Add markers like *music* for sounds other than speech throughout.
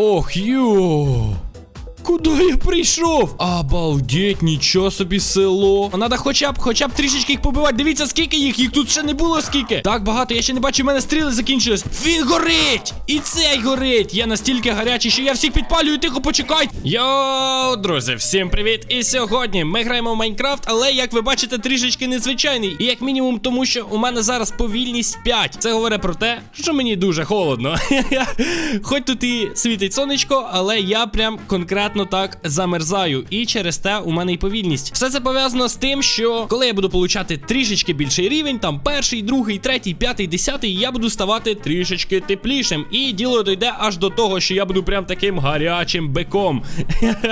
Ох, йо. Куди я прийшов? Обалдеть, нічого собі село. Надо хоча б, хоча б трішечки їх побивати. Дивіться, скільки їх, їх тут ще не було скільки. Так багато, я ще не бачу, в мене стріли закінчились. Він горить! І цей горить! Я настільки гарячий, що я всіх підпалюю, тихо почекай. Йоу, друзі, всім привіт! І сьогодні ми граємо в Майнкрафт, але як ви бачите, трішечки незвичайний. І як мінімум, тому що у мене зараз повільність 5. Це говорить про те, що мені дуже холодно. *laughs* Хоч тут і світить сонечко, але я прям конкретно так замерзаю. І через те у мене і повільність. Все це пов'язано з тим, що коли я буду получати трішечки більший рівень, там перший, другий, третій, п'ятий, десятий, я буду ставати трішечки теплішим. І діло дойде аж до того, що я буду прям таким гарячим биком.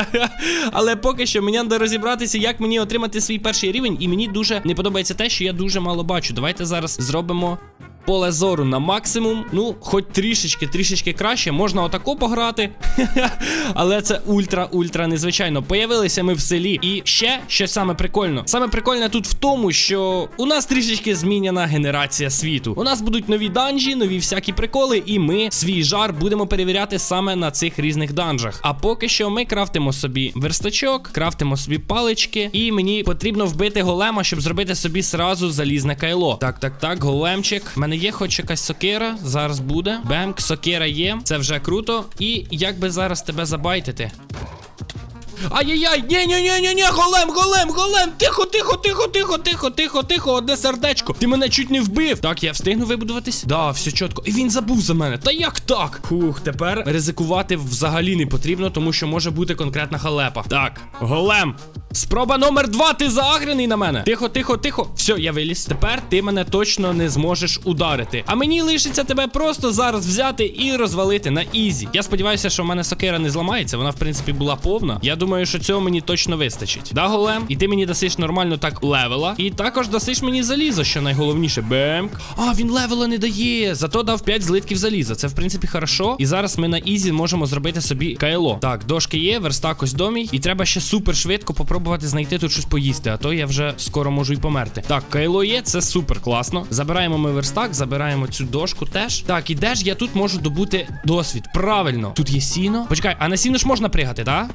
*laughs* Але поки що мені треба розібратися, як мені отримати свій перший рівень, і мені дуже не подобається те, що я дуже мало бачу. Давайте зараз зробимо. Поле зору на максимум. Ну, хоч трішечки, трішечки краще. Можна отако пограти. *laughs* Але це ультра-ультра незвичайно. Появилися ми в селі. І ще що саме прикольно. Саме прикольне тут в тому, що у нас трішечки змінена генерація світу. У нас будуть нові данжі, нові всякі приколи, і ми свій жар будемо перевіряти саме на цих різних данжах. А поки що ми крафтимо собі верстачок, крафтимо собі палички, і мені потрібно вбити голема, щоб зробити собі сразу залізне кайло. Так, так, так, големчик. У мене є хоч якась сокира. Зараз буде. Бемк, сокира є. Це вже круто. І як би зараз тебе забайтити? Ай-яй-яй, ні ні ні ні ні голем, голем, голем! Тихо, тихо, тихо, тихо, тихо, тихо, тихо, одне сердечко. Ти мене чуть не вбив. Так, я встигну вибудуватись? Да, все чітко. І він забув за мене. Та як так? Фух, тепер ризикувати взагалі не потрібно, тому що може бути конкретна халепа. Так, голем. Спроба номер два, ти заагрений на мене. Тихо, тихо, тихо. Все, я виліз. Тепер ти мене точно не зможеш ударити. А мені лишиться тебе просто зараз взяти і розвалити на ізі. Я сподіваюся, що в мене сокира не зламається. Вона, в принципі, була повна. Я думаю, що цього мені точно вистачить. Да, голем? І ти мені дасиш нормально так левела. І також дасиш мені залізо, що найголовніше. Бемк. А, він левела не дає. Зато дав 5 злитків заліза. Це, в принципі, хорошо. І зараз ми на ізі можемо зробити собі кайло. Так, дошки є, верстак ось домій. І треба ще супер швидко попробувати знайти тут щось поїсти, а то я вже скоро можу й померти. Так, кайло є, це супер класно. Забираємо ми верстак, забираємо цю дошку теж. Так, і де ж я тут можу добути досвід? Правильно, тут є сіно. Почекай, а на сіно ж можна пригати, так?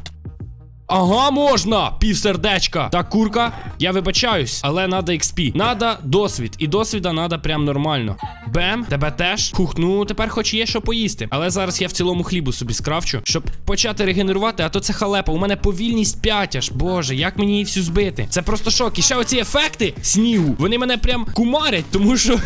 Ага, можна! Пів сердечка. Так, курка, я вибачаюсь, але надо XP. Надо досвід. І досвіда надо прям нормально. Бем, тебе теж. Хух, ну тепер хоч є що поїсти. Але зараз я в цілому хлібу собі скрафчу, щоб почати регенерувати, а то це халепа. У мене повільність 5 аж. Боже, як мені її всю збити? Це просто шок. І ще оці ефекти снігу. Вони мене прям кумарять, тому що.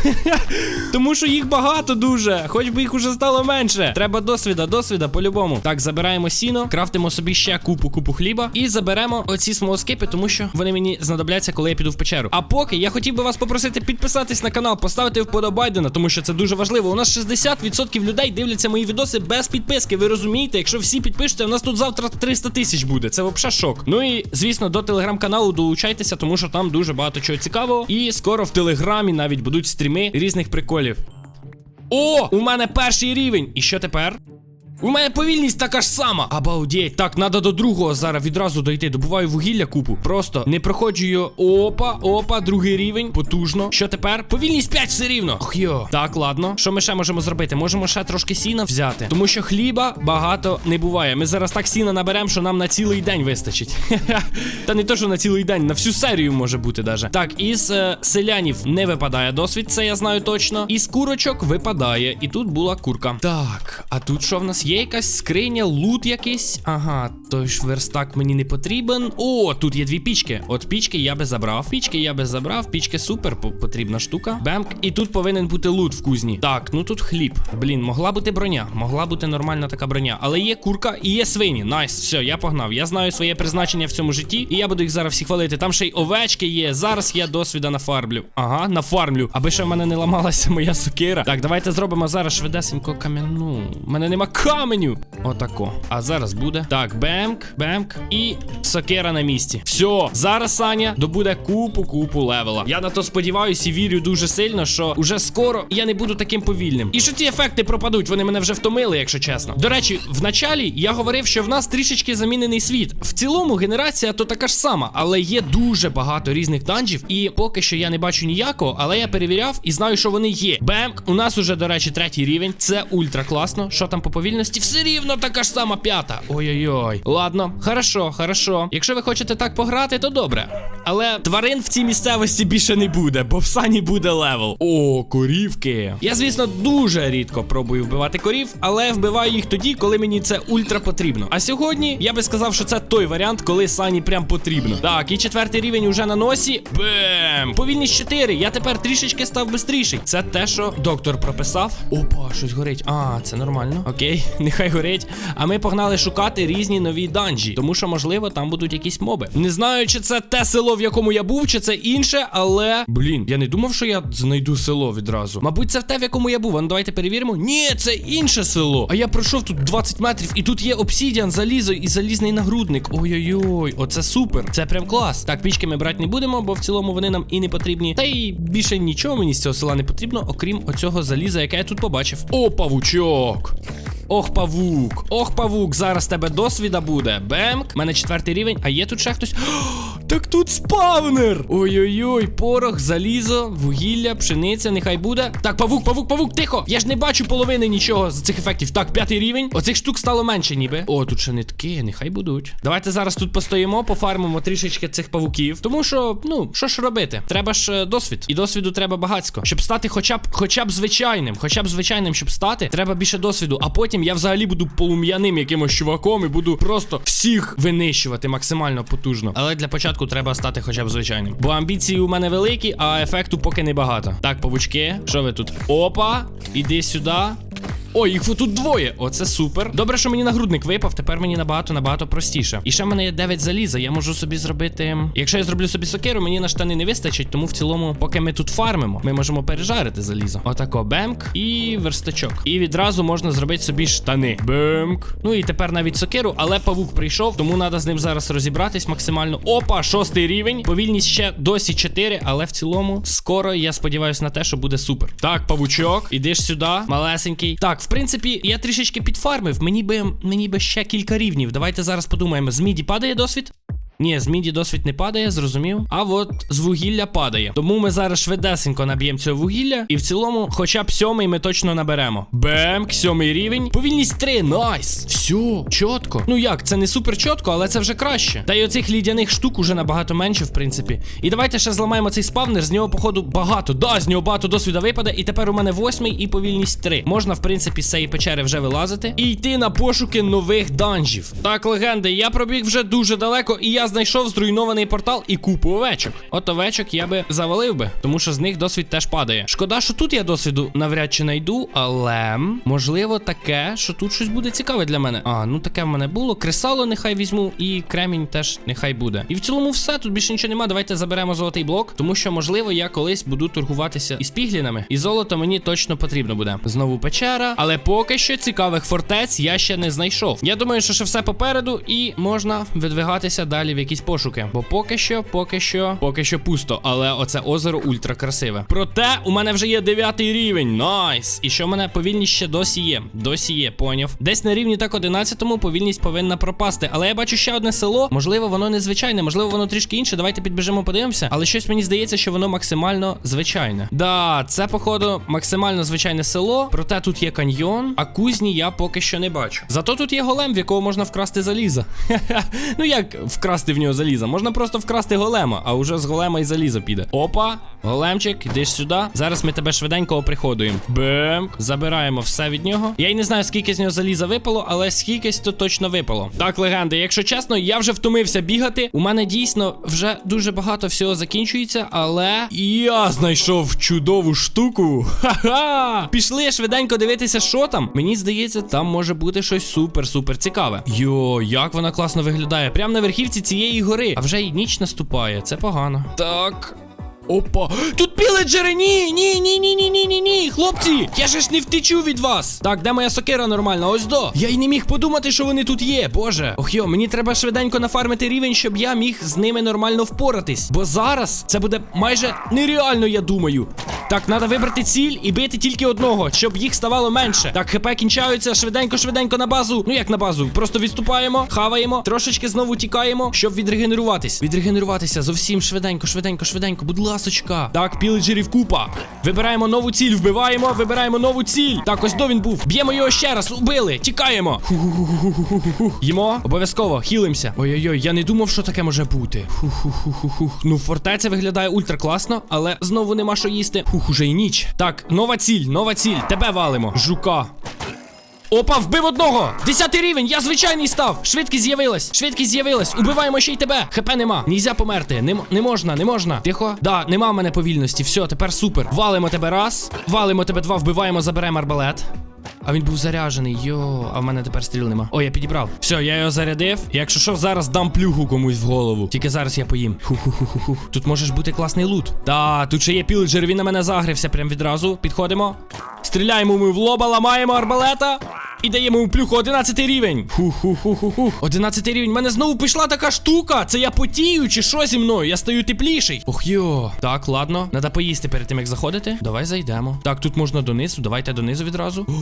*laughs* тому що їх багато дуже. Хоч би їх уже стало менше. Треба досвіда, досвіда по-любому. Так, забираємо сіно, крафтимо собі ще купу, купу хліба. І заберемо оці смолоскипи, тому що вони мені знадобляться, коли я піду в печеру. А поки я хотів би вас попросити підписатись на канал, поставити вподобайдена, тому що це дуже важливо. У нас 60% людей дивляться мої відоси без підписки. Ви розумієте, якщо всі підпишете, у нас тут завтра 300 тисяч буде. Це взагалі шок. Ну і звісно, до телеграм-каналу долучайтеся, тому що там дуже багато чого цікавого. І скоро в телеграмі навіть будуть стріми різних приколів. О, у мене перший рівень. І що тепер? У мене повільність така ж сама. Обалдеть. Так, треба до другого зараз відразу дойти. Добуваю вугілля купу. Просто не проходжу його. Опа, опа, другий рівень. Потужно. Що тепер? Повільність 5 все рівно. Ох йо. Так, ладно. Що ми ще можемо зробити? Можемо ще трошки сіна взяти. Тому що хліба багато не буває. Ми зараз так сіна наберемо, що нам на цілий день вистачить. *laughs* Та не то, що на цілий день, на всю серію може бути даже. Так, із е, селянів не випадає досвід, це я знаю точно. Із курочок випадає. І тут була курка. Так, а тут що в нас є? якась скриня, лут якийсь. Ага, той ж верстак мені не потрібен. О, тут є дві пічки. От пічки я би забрав. Пічки я би забрав. Пічки супер потрібна штука. Бемк. І тут повинен бути лут в кузні. Так, ну тут хліб. Блін, могла бути броня. Могла бути нормальна така броня. Але є курка і є свині. Найс, все, я погнав. Я знаю своє призначення в цьому житті, і я буду їх зараз всі хвалити. Там ще й овечки є. Зараз я досвіда нафармлю. Ага, нафармлю. Аби ще в мене не ламалася моя сокира. Так, давайте зробимо зараз швидесенько кам'яну. У мене нема каменю. Отако. А зараз буде. Так, бемк, бемк і сокира на місці. Все, зараз Саня добуде купу-купу левела. Я на то сподіваюся і вірю дуже сильно, що уже скоро я не буду таким повільним. І що ці ефекти пропадуть, вони мене вже втомили, якщо чесно. До речі, в началі я говорив, що в нас трішечки замінений світ. В цілому генерація то така ж сама, але є дуже багато різних данжів, і поки що я не бачу ніякого, але я перевіряв і знаю, що вони є. Бемк, у нас уже, до речі, третій рівень. Це ультра класно. Що там по повільності? Все рівно така ж сама п'ята. Ой-ой-ой. Ладно, хорошо, хорошо. Якщо ви хочете так пограти, то добре. Але тварин в цій місцевості більше не буде, бо в сані буде левел. О, корівки. Я, звісно, дуже рідко пробую вбивати корів, але вбиваю їх тоді, коли мені це ультра потрібно. А сьогодні я би сказав, що це той варіант, коли сані прям потрібно. Так, і четвертий рівень уже на носі. Бем! Повільність 4. Я тепер трішечки став бистріший. Це те, що доктор прописав. Опа, щось горить. А, це нормально. Окей, нехай горить. А ми погнали шукати різні нові данжі, тому що, можливо, там будуть якісь моби. Не знаю, чи це те село, в якому я був, чи це інше, але. Блін, я не думав, що я знайду село відразу. Мабуть, це те, в якому я був. А ну давайте перевіримо. Ні, це інше село. А я пройшов тут 20 метрів, і тут є обсідіан, залізо і залізний нагрудник. Ой-ой-ой, оце супер. Це прям клас. Так, пічки ми брати не будемо, бо в цілому вони нам і не потрібні. Та й більше нічого мені з цього села не потрібно, окрім оцього заліза, яке я тут побачив. О, павучок. Ох, павук, ох, павук, зараз тебе досвіда буде. Бемк, У мене четвертий рівень, а є тут ще хтось. *gasps* Так тут спавнер! Ой-ой-ой, порох, залізо, вугілля, пшениця, нехай буде. Так, павук, павук, павук, тихо! Я ж не бачу половини нічого з цих ефектів. Так, п'ятий рівень. Оцих штук стало менше, ніби. О, тут ще нитки, нехай будуть. Давайте зараз тут постоїмо, пофармимо трішечки цих павуків. Тому що, ну, що ж робити? Треба ж е, досвід. І досвіду треба багацько. Щоб стати хоча б хоча б звичайним, хоча б звичайним, щоб стати, треба більше досвіду. А потім я взагалі буду полум'яним якимось чуваком і буду просто всіх винищувати максимально потужно. Але для початку треба стати хоча б звичайним. Бо амбіції у мене великі, а ефекту поки не багато. Так, павучки, що ви тут? Опа, іди сюди. Ой, їх тут двоє. Оце супер. Добре, що мені нагрудник випав. Тепер мені набагато набагато простіше. І ще в мене є 9 заліза. Я можу собі зробити. Якщо я зроблю собі сокиру, мені на штани не вистачить. Тому в цілому, поки ми тут фармимо, ми можемо пережарити залізо. Отако бемк і верстачок. І відразу можна зробити собі штани. Бемк. Ну і тепер навіть сокиру, але павук прийшов, тому треба з ним зараз розібратись максимально. Опа, шостий рівень. Повільність ще досі 4, але в цілому скоро я сподіваюся на те, що буде супер. Так, павучок, ідиш сюди, малесенький. Так, в принципі, я трішечки підфармив. Мені би мені би ще кілька рівнів. Давайте зараз подумаємо. З міді падає досвід? Ні, з міді досвід не падає, зрозумів. А от з вугілля падає. Тому ми зараз швидесенько наб'ємо цього вугілля. І в цілому, хоча б сьомий ми точно наберемо. Бемк, сьомий рівень. Повільність 3, найс. Все, чітко. Ну як, це не супер чітко, але це вже краще. Та й оцих лідяних штук уже набагато менше, в принципі. І давайте ще зламаємо цей спавнер. З нього, походу, багато. Да, з нього багато досвіда випаде. І тепер у мене восьмий і повільність 3. Можна, в принципі, з цієї печери вже вилазити. І йти на пошуки нових данжів. Так, легенди, я пробіг вже дуже далеко, і я знайшов зруйнований портал і купу овечок. От овечок я би завалив би, тому що з них досвід теж падає. Шкода, що тут я досвіду навряд чи найду, але можливо таке, що тут щось буде цікаве для мене. А, ну таке в мене було. Кресало нехай візьму, і кремінь теж нехай буде. І в цілому все. Тут більше нічого нема. Давайте заберемо золотий блок, тому що, можливо, я колись буду торгуватися із піглінами. І золото мені точно потрібно буде. Знову печера, але поки що цікавих фортець я ще не знайшов. Я думаю, що ще все попереду, і можна видвигатися далі в якісь пошуки. Бо поки що, поки що, поки що пусто. Але оце озеро ультра красиве. Проте у мене вже є дев'ятий рівень. Найс! І що в мене повільність ще досі є. Досі є, поняв. Десь на рівні так 11-му повільність повинна пропасти. Але я бачу ще одне село. Можливо, воно незвичайне, можливо, воно трішки інше. Давайте підбіжимо, подивимося. Але щось мені здається, що воно максимально звичайне. Да, це, походу, максимально звичайне село. Проте тут є каньйон, а кузні я поки що не бачу. Зато тут є голем, в якого можна вкрасти залізо. *laughs* ну як вкрасти в нього залізо? Можна просто вкрасти голема, а уже з голема і залізо піде. Опа, големчик, ідеш сюди. Зараз ми тебе швиденько оприходуємо. Бемк. Забираємо все від нього. Я й не знаю, скільки з нього заліза випало, але скількись то точно випало. Так, легенди, якщо чесно, я вже втомився бігати. У мене дійсно вже дуже багато всього закінчується, але я знайшов чудову штуку. Ха-ха! Пішли швиденько дивитися, що там. Мені здається, там може бути щось супер-супер цікаве. Йо, як вона класно виглядає. Прямо на верхівці цієї гори. А вже й ніч наступає. Це погано. Так. Опа, тут піледжери! Ні, ні, ні, ні, ні, ні, ні, ні, хлопці, я ж не втечу від вас. Так, де моя сокира нормальна? Ось до. Я й не міг подумати, що вони тут є. Боже. Ох йо, мені треба швиденько нафармити рівень, щоб я міг з ними нормально впоратись. Бо зараз це буде майже нереально, я думаю. Так, треба вибрати ціль і бити тільки одного, щоб їх ставало менше. Так, хп кінчаються швиденько, швиденько на базу. Ну як на базу? Просто відступаємо, хаваємо, трошечки знову тікаємо, щоб відрегенеруватись. Відрегенеруватися зовсім швиденько, швиденько, швиденько. Будь ласочка. Так, піледжерів купа. Вибираємо нову ціль, вбиваємо, вибираємо нову ціль. Так, ось до він був. Б'ємо його ще раз, убили, тікаємо. Їмо, обов'язково, хілимося. Ой-ой-ой, я не думав, що таке може бути. Ну, фортеця виглядає ультра класно, але знову нема що їсти. Хух, уже і ніч. Так, нова ціль, нова ціль. Тебе валимо. Жука. Опа, вбив одного! Десятий рівень, я звичайний став! Швидкість з'явилась, швидкість з'явилась, убиваємо ще й тебе! ХП нема, нельзя померти, не, не можна, не можна. Тихо. Да, нема в мене повільності. Все, тепер супер. Валимо тебе раз, валимо тебе два, вбиваємо, заберемо арбалет. А він був заряджений, йо, а в мене тепер стріл нема. О, я підібрав. Все, я його зарядив. Якщо що, зараз дам плюху комусь в голову. Тільки зараз я поїм. Ху-ху-ху-ху-ху. Тут може ж бути класний лут. Та, тут ще є пілджер, він на мене загрився прям відразу. Підходимо. Стріляємо ми в лоба, ламаємо арбалета. І даємо йому плюху 11 рівень. Ху-ху-ху-ху-ху. 11 рівень. У мене знову пішла така штука. Це я потію, чи що зі мною? Я стаю тепліший. Ох йо. Так, ладно. Надо поїсти перед тим, як заходити. Давай зайдемо. Так, тут можна донизу. Давайте донизу відразу. О,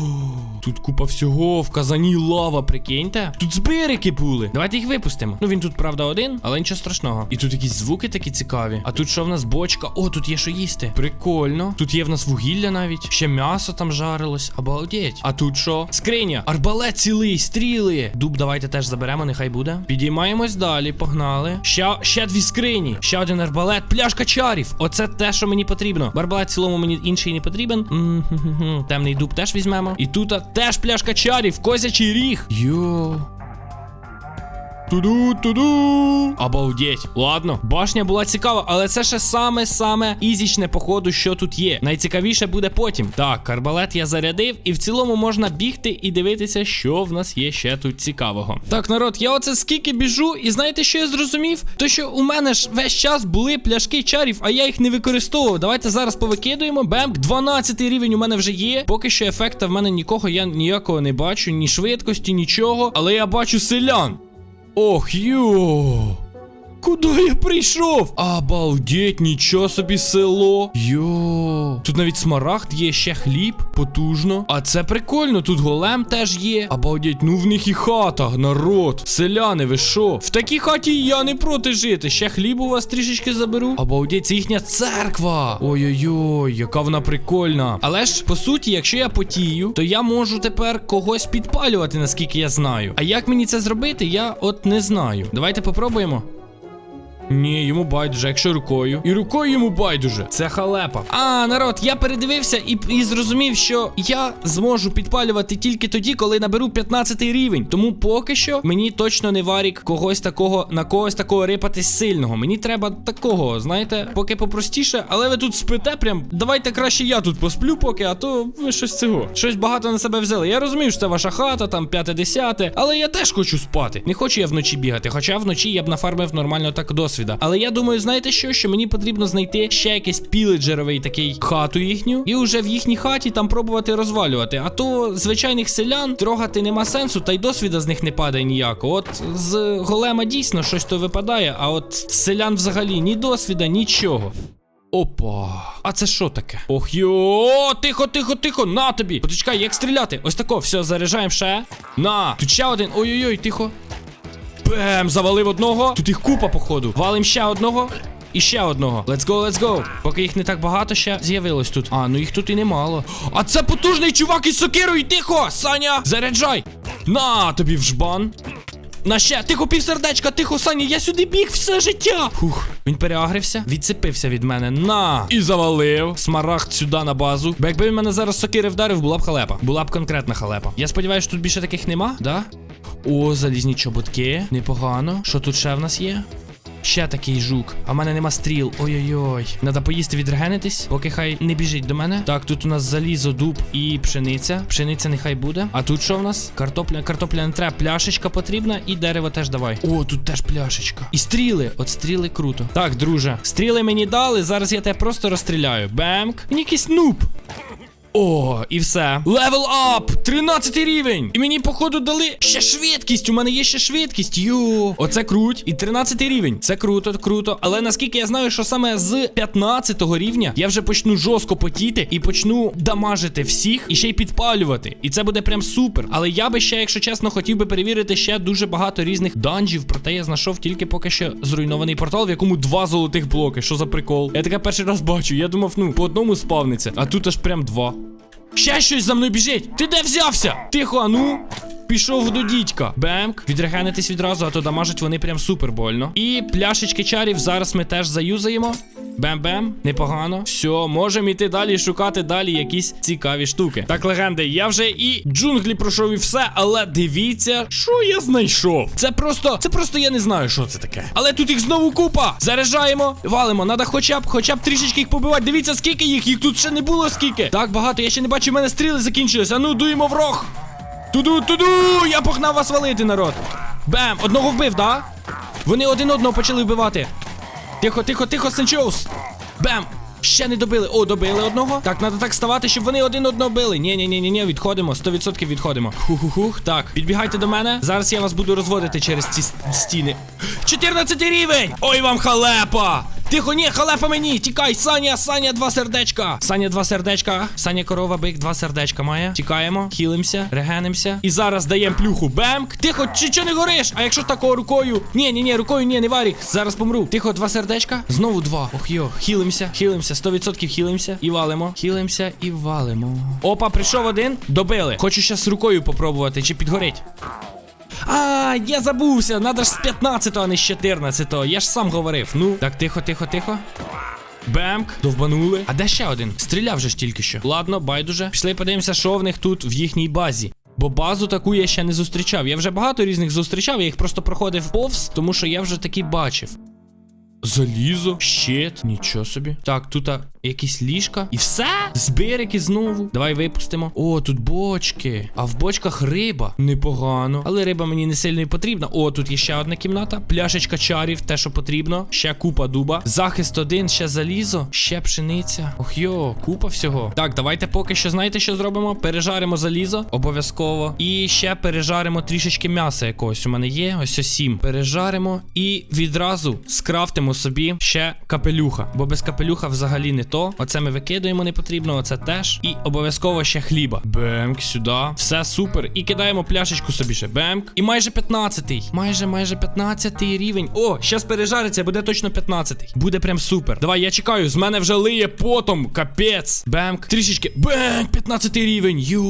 тут купа всього. В казані лава, прикиньте. Тут збирики були. Давайте їх випустимо. Ну він тут, правда, один, але нічого страшного. І тут якісь звуки такі цікаві. А тут що в нас бочка? О, тут є що їсти. Прикольно. Тут є в нас вугілля навіть. Ще м'ясо там жарилось. Обалдеть. А тут що? Скриня. Арбалет цілий, стріли. Дуб, давайте теж заберемо, нехай буде. Підіймаємось далі, погнали. Ще, ще дві скрині. Ще один арбалет. Пляшка чарів. Оце те, що мені потрібно. Арбалет в цілому мені інший не потрібен. М -м -м -м. Темний дуб теж візьмемо. І тут теж пляшка чарів. Козячий ріг. Йо. Туду, туду. Обалдеть. Ладно, башня була цікава, але це ще саме-саме ізічне, походу, що тут є. Найцікавіше буде потім. Так, арбалет я зарядив, і в цілому можна бігти і дивитися, що в нас є ще тут цікавого. Так, народ, я оце скільки біжу, і знаєте, що я зрозумів? То що у мене ж весь час були пляшки чарів, а я їх не використовував. Давайте зараз повикидуємо. Бемк, 12 рівень у мене вже є. Поки що ефекта в мене нікого я ніякого не бачу, ні швидкості, нічого. Але я бачу селян. Ох, йо. Куди я прийшов? Обалдеть, нічого собі село. Йо. Тут навіть смарагд є, ще хліб, потужно. А це прикольно, тут голем теж є. Обалдеть, ну в них і хата, народ. Селяни, ви що? В такій хаті я не проти жити. Ще хліб у вас трішечки заберу. Обалдеть, це їхня церква. Ой-ой-ой, яка вона прикольна. Але ж, по суті, якщо я потію, то я можу тепер когось підпалювати, наскільки я знаю. А як мені це зробити, я от не знаю. Давайте попробуємо. Ні, йому байдуже, якщо рукою. І рукою йому байдуже. Це халепа. А, народ, я передивився і, і зрозумів, що я зможу підпалювати тільки тоді, коли наберу 15 рівень. Тому поки що мені точно не варік когось такого на когось такого рипатись сильного. Мені треба такого, знаєте, поки попростіше, але ви тут спите прям. Давайте краще я тут посплю, поки, а то ви щось цього. Щось багато на себе взяли. Я розумію, що це ваша хата, там п'яте десяте, але я теж хочу спати. Не хочу я вночі бігати, хоча вночі я б нафармив нормально так досвіда. Але я думаю, знаєте що? Що мені потрібно знайти ще якийсь піледжеровий такий хату їхню, і вже в їхній хаті там пробувати розвалювати. А то звичайних селян трогати нема сенсу, та й досвіда з них не падає ніякого. От з голема дійсно щось то випадає, а от з селян взагалі ні досвіда, нічого. Опа, а це що таке? Ох йо, тихо, тихо, тихо, на тобі. Почекай, як стріляти? Ось тако, все, заряджаємо ще. На, тут ще один. Ой-ой-ой, тихо. Бем, завалив одного. Тут їх купа, походу. Валим ще одного. І ще одного. Let's go, let's go. Поки їх не так багато ще з'явилось тут. А, ну їх тут і немало. А це потужний чувак із сокирою. Тихо, Саня! Заряджай! На тобі в жбан. На ще, тихо, півсердечка, тихо, Саня, я сюди біг все життя. Фух, він переагрився, відцепився від мене. На! І завалив. Смарагд сюди на базу. Бо якби він мене зараз сокири вдарив, була б халепа. Була б конкретна халепа. Я сподіваюся, тут більше таких нема, да? О, залізні чоботки. Непогано. Що тут ще в нас є? Ще такий жук. А в мене нема стріл. Ой-ой-ой. Надо поїсти відрегенитись, поки хай не біжить до мене. Так, тут у нас залізо, дуб і пшениця. Пшениця нехай буде. А тут що в нас? Картопля, картопля не треба, пляшечка потрібна, і дерево теж давай. О, тут теж пляшечка. І стріли. От стріли круто. Так, друже, стріли мені дали. Зараз я тебе просто розстріляю. Бемк. Він якийсь нуб. О, і все. Левел ап! 13 рівень! І мені, походу, дали ще швидкість. У мене є ще швидкість. Йо. Оце круть. І 13 рівень. Це круто, круто. Але наскільки я знаю, що саме з 15 рівня я вже почну жорстко потіти і почну дамажити всіх і ще й підпалювати. І це буде прям супер. Але я би ще, якщо чесно, хотів би перевірити ще дуже багато різних данжів. Проте я знайшов тільки поки що зруйнований портал, в якому два золотих блоки. Що за прикол? Я таке перший раз бачу. Я думав, ну, по одному спавниться, а тут аж прям два. Ще щось за мною біжить. Ти де взявся? Тихо, а ну. Пішов до дідька. Бемк. Відрегенитись відразу, а то дамажать вони прям супер больно. І пляшечки чарів зараз ми теж заюзаємо. Бем-бем, непогано. Все, можемо йти далі шукати далі якісь цікаві штуки. Так, легенди, я вже і джунглі пройшов і все, але дивіться, що я знайшов. Це просто, це просто я не знаю, що це таке. Але тут їх знову купа. Заряджаємо, валимо. Надо хоча б, хоча б трішечки їх побивати. Дивіться, скільки їх, їх тут ще не було скільки. Так багато, я ще не бачу, в мене стріли закінчились. А ну дуємо в рог. Туду, туду! Я погнав вас валити, народ. Бем! Одного вбив, да? Вони один одного почали вбивати. Тихо, тихо, тихо, Сенчоус. Бем! Ще не добили. О, добили одного. Так, треба так ставати, щоб вони один одного били. Ні, ні, ні, ні, ні, відходимо. 100% відходимо. Хух-хух-хух. Так, підбігайте до мене. Зараз я вас буду розводити через ці стіни. 14 рівень! Ой вам халепа! Тихо, ні, халепа мені! Тікай, Саня, Саня, два сердечка. Саня, два сердечка. Саня корова, бик, два сердечка має. Тікаємо, хілимося, регенимося. І зараз даємо плюху. Бемк. Тихо, чи чого не гориш? А якщо такою рукою? Ні, ні, ні, рукою ні, не варік. Зараз помру. Тихо, два сердечка. Знову два. Ох йо, хілимося, хілимося, 100% хілимося. І валимо. Хілимося і валимо. Опа, прийшов один. Добили. Хочу щас рукою попробувати, чи підгорить. А, я забувся, надо ж з 15, а не з 14. го Я ж сам говорив. Ну, так, тихо, тихо, тихо. Бемк, довбанули. А де ще один? Стріляв же ж тільки що. Ладно, байдуже. Пішли подивимося, що в них тут в їхній базі. Бо базу таку я ще не зустрічав. Я вже багато різних зустрічав, я їх просто проходив повз, тому що я вже такі бачив. Залізо, щит, нічого собі. Так, тут а, якісь ліжка. І все? Збирики знову. Давай випустимо. О, тут бочки. А в бочках риба. Непогано. Але риба мені не сильно і потрібна. О, тут є ще одна кімната. Пляшечка чарів, те, що потрібно. Ще купа дуба. Захист один, ще залізо, ще пшениця. Ох йо, купа всього. Так, давайте поки що знаєте, що зробимо? Пережаримо залізо, обов'язково. І ще пережаримо трішечки м'яса якогось. У мене є. Ось ось сім. Пережаримо і відразу скрафтимо собі ще капелюха. Бо без капелюха взагалі не то. Оце ми викидуємо, не потрібно, оце теж. І обов'язково ще хліба. Бемк, сюди. Все супер. І кидаємо пляшечку собі ще. Бемк. І майже 15-й. Майже, майже 15-й рівень. О, щас пережариться, буде точно 15-й. Буде прям супер. Давай, я чекаю. З мене вже лиє потом. Капець. Бемк. Трішечки. Бемк, 15 рівень. Йо.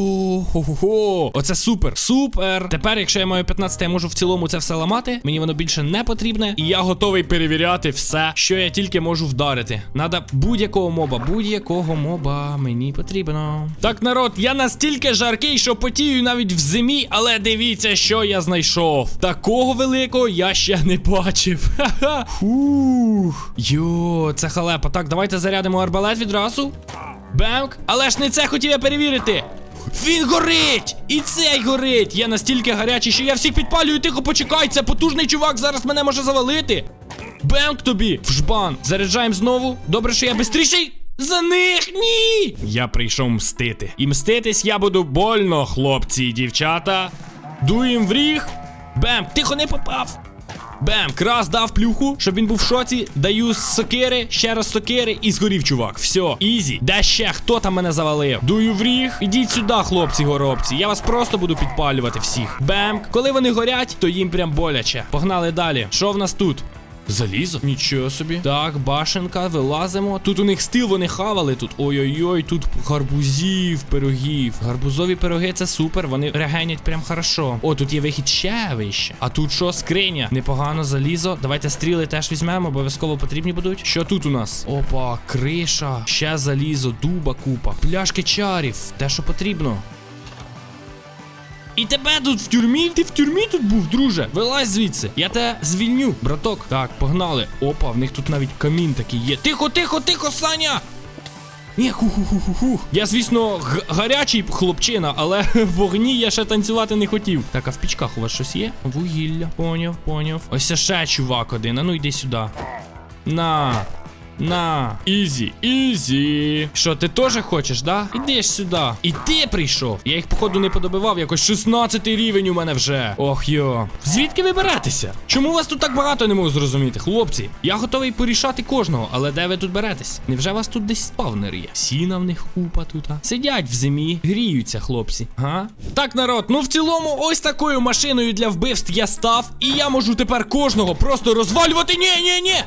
Хо-хо-хо. Оце супер. Супер. Тепер, якщо я маю 15, я можу в цілому це все ламати. Мені воно більше не потрібне. І я готовий перевіряти все, що я тільки можу вдарити. Надо будь-якого моба, будь-якого моба мені потрібно. Так, народ, я настільки жаркий, що потію навіть в зимі, але дивіться, що я знайшов. Такого великого я ще не бачив. *laughs* Ха-ха. Фух. Йо, це халепа. Так, давайте зарядимо арбалет відразу. Бемк. Але ж не це хотів я перевірити. Він горить! І цей горить! Я настільки гарячий, що я всіх підпалюю, тихо почекай, це потужний чувак, зараз мене може завалити. Бемк тобі! В жбан! Заряджаємо знову. Добре, що я бистріший. За них ні! Я прийшов мстити. І мститись я буду больно, хлопці і дівчата. Дуєм в ріг. Бем, тихо не попав. Бем, крас дав плюху, щоб він був в шоці. Даю сокири, ще раз сокири і згорів, чувак. Все, ізі. Де ще хто там мене завалив? Дую в ріг. Ідіть сюди, хлопці горобці. Я вас просто буду підпалювати всіх. Бем. Коли вони горять, то їм прям боляче. Погнали далі. Що в нас тут? Залізо? Нічого собі. Так, башенка, вилазимо. Тут у них стил, вони хавали тут. Ой-ой-ой, тут гарбузів, пирогів. Гарбузові пироги це супер, вони регенять прям хорошо. О, тут є вихід ще вище. А тут що, скриня? Непогано залізо. Давайте стріли теж візьмемо, обов'язково потрібні будуть. Що тут у нас? Опа, криша, ще залізо, дуба купа. Пляшки чарів, те, що потрібно. І тебе тут в тюрмі? Ти в тюрмі тут був, друже? Вилазь звідси. Я тебе звільню, браток. Так, погнали. Опа, в них тут навіть камін такий є. Тихо, тихо, тихо, Саня! Ні, ху-ху-ху-ху-ху. Я, звісно, гарячий хлопчина, але *laughs* в вогні я ще танцювати не хотів. Так, а в пічках у вас щось є? Вугілля. Поняв, поняв. Ось ще чувак один. А ну йди сюди. На. На, ізі, ізі. Що, ти теж хочеш, да? Ідеш сюди. І ти прийшов. Я їх, походу, не подобивав. Якось 16 рівень у мене вже. Ох йо. Звідки ви беретеся? Чому вас тут так багато не можу зрозуміти, хлопці? Я готовий порішати кожного, але де ви тут беретесь? Невже вас тут десь спавнер є? Сіна в них купа тут. а? Сидять в зимі, гріються, хлопці. Га? Так, народ, ну в цілому, ось такою машиною для вбивств я став. І я можу тепер кожного просто розвалювати. Ні, ні, ні!